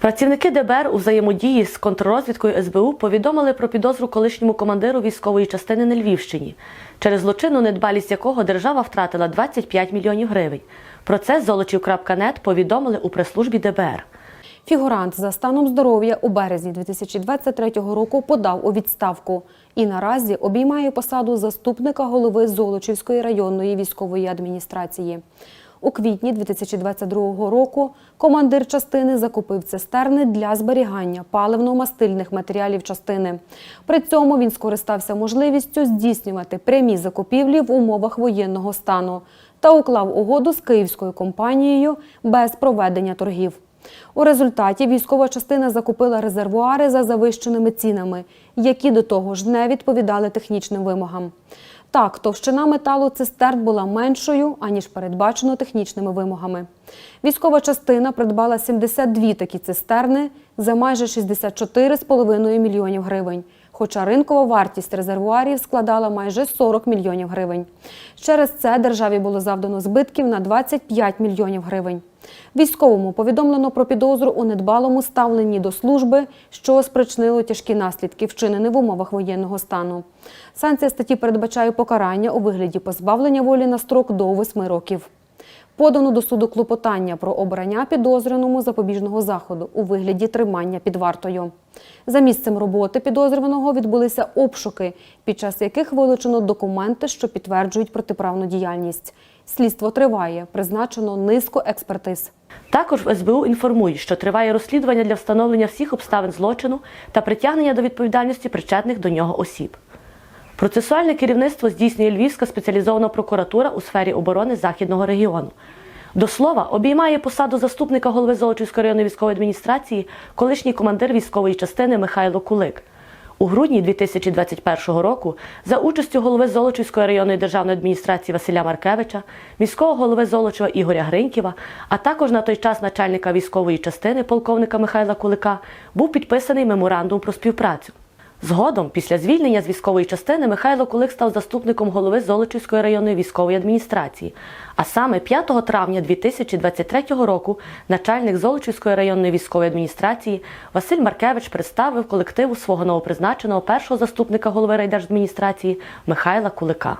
Працівники ДБР у взаємодії з контррозвідкою СБУ повідомили про підозру колишньому командиру військової частини на Львівщині, через злочинну недбалість якого держава втратила 25 мільйонів гривень. Про це золочів.нет повідомили у прес-службі ДБР. Фігурант за станом здоров'я у березні 2023 року подав у відставку і наразі обіймає посаду заступника голови Золочівської районної військової адміністрації. У квітні 2022 року командир частини закупив цистерни для зберігання паливно-мастильних матеріалів частини. При цьому він скористався можливістю здійснювати прямі закупівлі в умовах воєнного стану та уклав угоду з київською компанією без проведення торгів. У результаті військова частина закупила резервуари за завищеними цінами, які до того ж не відповідали технічним вимогам. Так, товщина металу цистерн була меншою, аніж передбачено технічними вимогами. Військова частина придбала 72 такі цистерни за майже 64,5 мільйонів гривень. Хоча ринкова вартість резервуарів складала майже 40 мільйонів гривень. Через це державі було завдано збитків на 25 мільйонів гривень. Військовому повідомлено про підозру у недбалому ставленні до служби, що спричинило тяжкі наслідки, вчинені в умовах воєнного стану. Санкція статті передбачає покарання у вигляді позбавлення волі на строк до 8 років. Подано до суду клопотання про обрання підозрюваному запобіжного заходу у вигляді тримання під вартою. За місцем роботи підозрюваного відбулися обшуки, під час яких вилучено документи, що підтверджують протиправну діяльність. Слідство триває, призначено низку експертиз. Також в СБУ інформують, що триває розслідування для встановлення всіх обставин злочину та притягнення до відповідальності причетних до нього осіб. Процесуальне керівництво здійснює Львівська спеціалізована прокуратура у сфері оборони Західного регіону. До слова, обіймає посаду заступника голови Золочівської районної військової адміністрації колишній командир військової частини Михайло Кулик. У грудні 2021 року за участю голови Золочівської районної державної адміністрації Василя Маркевича, міського голови Золочева Ігоря Гриньківа, а також на той час начальника військової частини полковника Михайла Кулика був підписаний меморандум про співпрацю. Згодом, після звільнення з військової частини, Михайло Кулик став заступником голови Золочівської районної військової адміністрації. А саме 5 травня 2023 року начальник Золочівської районної військової адміністрації Василь Маркевич представив колективу свого новопризначеного першого заступника голови райдержадміністрації Михайла Кулика.